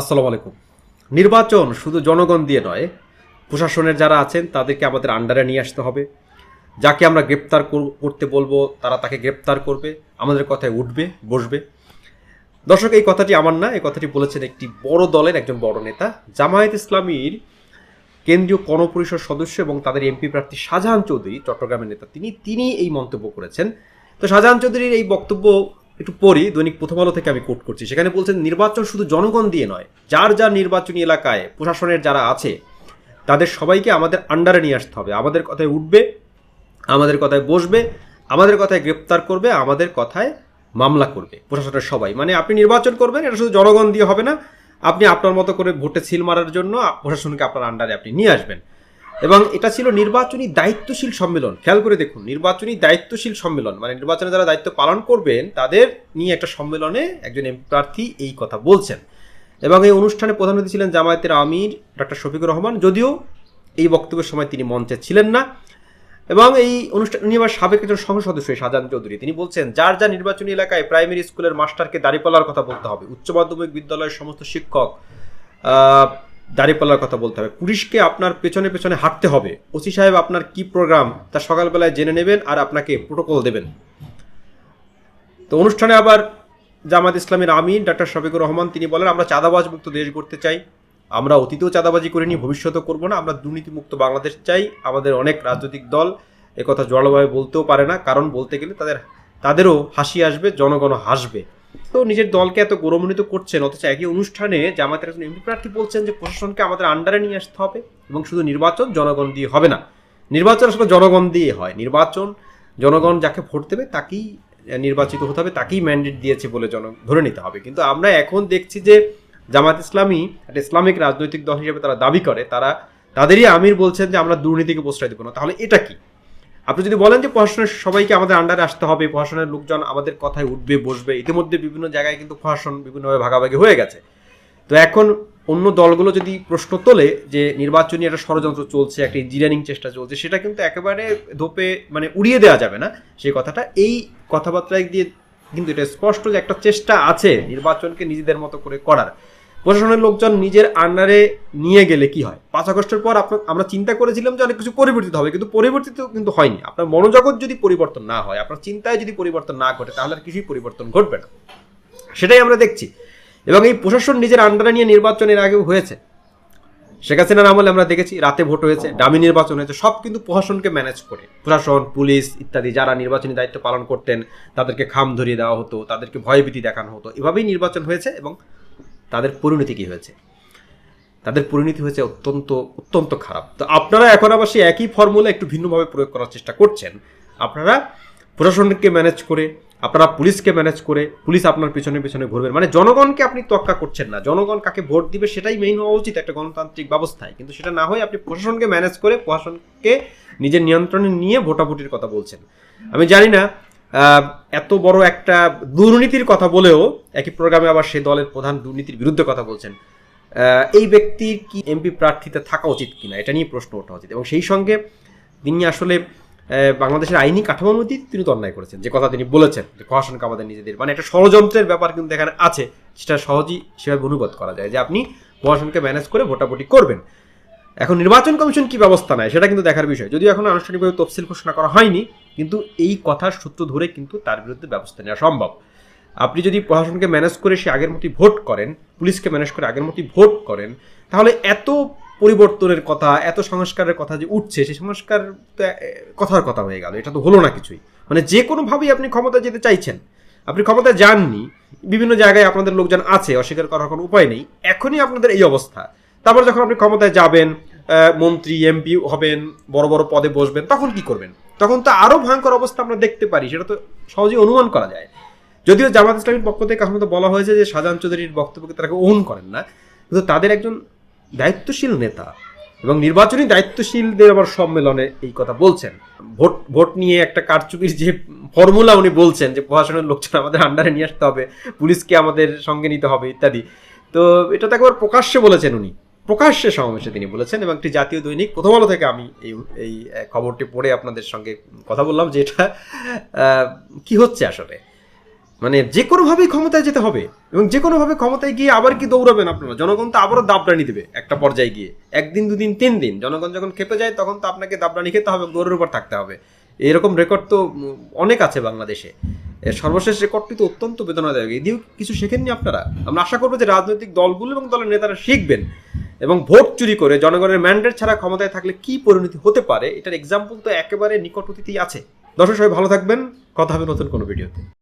আসসালামু আলাইকুম। নির্বাচন শুধু জনগণ দিয়ে নয়, প্রশাসনের যারা আছেন তাদেরকে আমাদের আন্ডারে নিয়ে আসতে হবে। যাকে আমরা গ্রেপ্তার করতে বলব, তারা তাকে গ্রেপ্তার করবে, আমাদের কথায় উঠবে, বসবে। দর্শক, এই কথাটি আমার না, এই কথাটি বলেছেন একটি বড় দলের একজন বড় নেতা। জামায়াত ইসলামীর কেন্দ্রীয় গণপরিষদ সদস্য এবং তাদের এমপি প্রার্থী শাহজাহান চৌধুরী, চট্টগ্রামের নেতা, তিনি তিনি এই মন্তব্য করেছেন। তো শাহজাহান চৌধুরীর এই বক্তব্য একটু পরই দৈনিক প্রথম আলো থেকে আমি কোট করছি। সেখানে বলছেন, নির্বাচন শুধু জনগণ দিয়ে নয়, যার যার নির্বাচনী এলাকায় প্রশাসনের যারা আছে, তাদের সবাইকে আমাদের আন্ডারে নিয়ে আসতে হবে। আমাদের কথায় উঠবে, আমাদের কথায় বসবে, আমাদের কথায় গ্রেপ্তার করবে, আমাদের কথায় মামলা করবে প্রশাসনের সবাই। মানে আপনি নির্বাচন করবেন, এটা শুধু জনগণ দিয়ে হবে না। আপনি আপনার মতো করে ভোটে সিল মারার জন্য প্রশাসনকে আপনার আন্ডারে আপনি নিয়ে আসবেন। এবং এটা ছিল নির্বাচনী দায়িত্বশীল সম্মেলন। খেয়াল করে দেখুন, নির্বাচনী দায়িত্বশীল সম্মেলন মানে নির্বাচনে যারা দায়িত্ব পালন করবেন, তাদের নিয়ে একটা সম্মেলনে একজন এমপি প্রার্থী এই কথা বলছেন। এবং এই অনুষ্ঠানে প্রধান অতিথি ছিলেন জামায়াতের আমির ডক্টর শফিকুর রহমান, যদিও এই বক্তব্যের সময় তিনি মঞ্চে ছিলেন না। এবং এই অনুষ্ঠান, উনি আবার সাবেক একজন সংসদ সদস্য শাহজাহান চৌধুরী। তিনি বলছেন, যার যা নির্বাচনী এলাকায় প্রাইমারি স্কুলের মাস্টারকে দাঁড়িপাল্লার কথা বলতে হবে, উচ্চ মাধ্যমিক বিদ্যালয়ের সমস্ত শিক্ষক দাঁড়িপাল্লার কথা বলতে হবে। পুলিশকে আপনার পেছনে পেছনে হাঁটতে হবে। ওসি সাহেব আপনার কি প্রোগ্রাম তা সকালবেলায় জেনে নেবেন আর আপনাকে প্রোটোকল দেবেন। তো অনুষ্ঠানে আবার জামাত ইসলামের আমির ডাক্তার শফিকুর রহমান তিনি বলেন, আমরা চাঁদাবাজ মুক্ত দেশ করতে চাই। আমরা অতীতেও চাঁদাবাজি করিনি, ভবিষ্যতেও করব না। আমরা দুর্নীতিমুক্ত বাংলাদেশ চাই। আমাদের অনেক রাজনৈতিক দল একথা জড়ভাবে বলতেও পারে না। কারণ বলতে গেলে তাদের, তাদেরও হাসি আসবে জনগণ হাসবে। তো নিজের দলকে এত গৌরবান্বিত করছেন, অথচ একই অনুষ্ঠানে জামাতের একজন এমপি প্রার্থী বলছেন যে প্রশাসনকে আমাদের আন্ডারে নিয়ে আসতে হবে এবং শুধু নির্বাচন জনগণ দিয়ে হবে না। নির্বাচন আসলে জনগণ দিয়ে হয়। নির্বাচন জনগণ যাকে ভোট দেবে তাকেই নির্বাচিত হতে হবে, তাকেই ম্যান্ডেট দিয়েছে বলে জন ধরে নিতে হবে। কিন্তু আমরা এখন দেখছি যে জামাত ইসলামী একটা ইসলামিক রাজনৈতিক দল হিসেবে তারা দাবি করে। তারা, তাদেরই আমির বলছেন যে আমরা দুর্নীতিকে প্রশ্রয় দেবো না। তাহলে এটা কি? আপনি যদি বলেন যে প্রশাসনের সবাইকে আমাদের আন্ডারে আসতে হবে, প্রশাসনের লোকজন আমাদের কথায় উঠবে, বসবে, ইতিমধ্যে বিভিন্ন জায়গায় কিন্তু প্রশাসন বিভিন্নভাবে ভাগাভাগি হয়ে গেছে। তো এখন অন্য দলগুলো যদি প্রশ্ন তোলে যে নির্বাচনী একটা ষড়যন্ত্র চলছে, একটা ইঞ্জিনিয়ারিং চেষ্টা চলছে, সেটা কিন্তু একেবারে ধোপে মানে উড়িয়ে দেওয়া যাবে না। সেই কথাটা এই কথাবার্তায় দিয়ে কিন্তু এটা স্পষ্ট যে একটা চেষ্টা আছে নির্বাচনকে নিজেদের মতো করে করার। প্রশাসনের লোকজন নিজের আন্ডারে নিয়ে গেলে কি হয়? পাঁচ আগস্টের পর আপনার আমরা চিন্তা করেছিলাম যে অনেক কিছু পরিবর্তিত হবে, কিন্তু পরিবর্তিত কিন্তু হয়নি। আপনার মনোজগৎ যদি পরিবর্তন না হয়, আপনার চিন্তায় যদি পরিবর্তন না ঘটে, তাহলে আর কিছুই পরিবর্তন ঘটবে না। সেটাই আমরা দেখছি। এবং এই প্রশাসন নিজের আন্ডারে নিয়ে নির্বাচনের আগেও হয়েছে। শেখ হাসিনার আমলে আমরা দেখেছি, রাতে ভোট হয়েছে, ডামি নির্বাচন হয়েছে, সব কিন্তু প্রশাসনকে ম্যানেজ করে। প্রশাসন, পুলিশ ইত্যাদি যারা নির্বাচনী দায়িত্ব পালন করতেন, তাদেরকে খাম ধরিয়ে দেওয়া হতো, তাদেরকে ভয়ভীতি দেখানো হতো। এভাবেই নির্বাচন হয়েছে এবং তাদের পরিণতি কী হয়েছে? তাদের পরিণতি হয়েছে অত্যন্ত অত্যন্ত খারাপ। তো আপনারা এখন আবার সেই একই ফর্মুলা একটু ভিন্নভাবে প্রয়োগ করার চেষ্টা করছেন। আপনারা প্রশাসনকে ম্যানেজ করে, আপনারা পুলিশকে ম্যানেজ করে, পুলিশ আপনার পিছনে পিছনে ঘুরবেন মানে জনগণকে আপনি তোয়াক্কা করছেন না। জনগণ কাকে ভোট দিবে সেটাই মেইন হওয়া উচিত একটা গণতান্ত্রিক ব্যবস্থায়। কিন্তু সেটা না হয় আপনি প্রশাসনকে ম্যানেজ করে, প্রশাসনকে নিজের নিয়ন্ত্রণে নিয়ে ভোটাভুটির কথা বলছেন। আমি জানি না এত বড় একটা দুর্নীতির কথা বলেও একই প্রোগ্রামে আবার সে দলের প্রধান দুর্নীতির বিরুদ্ধে কথা বলছেন। এই ব্যক্তির কি এমপি প্রার্থীতে থাকা উচিত কিনা? এটা নিয়ে প্রশ্ন ওঠা উচিত। এবং সেই সঙ্গে তিনি আসলে বাংলাদেশের আইনি কাঠামোর মধ্যেই তিনি তো অন্যায় করেছেন। যে কথা তিনি বলেছেন, যে প্রশাসনকে আমাদের নিজেদের মানে একটা ষড়যন্ত্রের ব্যাপার কিন্তু এখানে আছে। সেটা সহজেই সেভাবে অনুবাদ করা যায় যে আপনি প্রশাসনকে ম্যানেজ করে ভোটাভুটি করবেন। এখন নির্বাচন কমিশন কি ব্যবস্থা নেয় সেটা কিন্তু দেখার বিষয়। যদিও এখন আনুষ্ঠানিকভাবে তফসিল ঘোষণা করা হয়নি, কিন্তু এই কথার সূত্র ধরে কিন্তু তার বিরুদ্ধে ব্যবস্থা নেওয়া সম্ভব। আপনি যদি প্রশাসনকে ম্যানেজ করে সে আগের মতোই ভোট করেন, পুলিশকে ম্যানেজ করে আগের মতোই ভোট করেন, তাহলে এত পরিবর্তনের কথা, এত সংস্কারের কথা যে উঠছে সেই সংস্কার তো কথার কথা হয়ে গেল, এটা তো হলো না কিছুই। মানে যে কোনোভাবেই আপনি ক্ষমতা যেতে চাইছেন, আপনি ক্ষমতায় যাননি, বিভিন্ন জায়গায় আপনাদের লোকজন আছে, অস্বীকার করার কোনো উপায় নেই, এখনই আপনাদের এই অবস্থা। তারপর যখন আপনি ক্ষমতায় যাবেন মন্ত্রী এমপি হবেন, বড় বড় পদে বসবেন, তখন কি করবেন? তখন তো আরও ভয়ঙ্কর অবস্থা আমরা দেখতে পারি, সেটা তো সহজেই অনুমান করা যায়। যদিও জামাত ইসলামীর পক্ষ থেকে এখন তো বলা হয়েছে যে শাহজাহান চৌধুরীর বক্তব্যকে তারা ওন করেন না, কিন্তু তাদের একজন দায়িত্বশীল নেতা এবং নির্বাচনী দায়িত্বশীলদের আবার সম্মেলনে এই কথা বলছেন। ভোট ভোট নিয়ে একটা কারচুপির যে ফর্মুলা উনি বলছেন যে প্রশাসনের লোকজন আমাদের আন্ডারে নিয়ে আসতে হবে, পুলিশকে আমাদের সঙ্গে নিতে হবে ইত্যাদি, তো এটা তো একবার প্রকাশ্যে বলেছেন উনি। প্রকাশ্যে সমাবেশে তিনি বলেছেন এবং একটি জাতীয় দৈনিক প্রথম আলো থেকে আমি এই এই খবরটি পড়ে আপনাদের সঙ্গে কথা বললাম যে এটা কি হচ্ছে আসলে? মানে যে কোনোভাবেই ক্ষমতায় যেতে হবে এবং যে কোনোভাবে ক্ষমতায় গিয়ে আবার কি দৌড়াবেন আপনারা? জনগণ তো আবারও দাবরানি দেবে একটা পর্যায়ে গিয়ে। একদিন, দুদিন, তিন দিন। জনগণ যখন খেপে যায়, তখন তো আপনাকে দাবরানি খেতে হবে দৌড়ের উপর থাকতে হবে। এরকম রেকর্ড তো অনেক আছে বাংলাদেশে। সর্বশেষ রেকর্ডটি তো অত্যন্ত বেদনাদায়ক। এদিকেও কিছু শেখেননি আপনারা? আমরা আশা করব যে রাজনৈতিক দলগুলো এবং দলের নেতারা শিখবেন। এবং ভোট চুরি করে জনগণের ম্যান্ডেট ছাড়া ক্ষমতায় থাকলে কি পরিণতি হতে পারে, এটার এক্সাম্পল তো একেবারে নিকট অতীতেই আছে। দর্শক সবাই ভালো থাকবেন, কথা হবে নতুন কোনো ভিডিওতে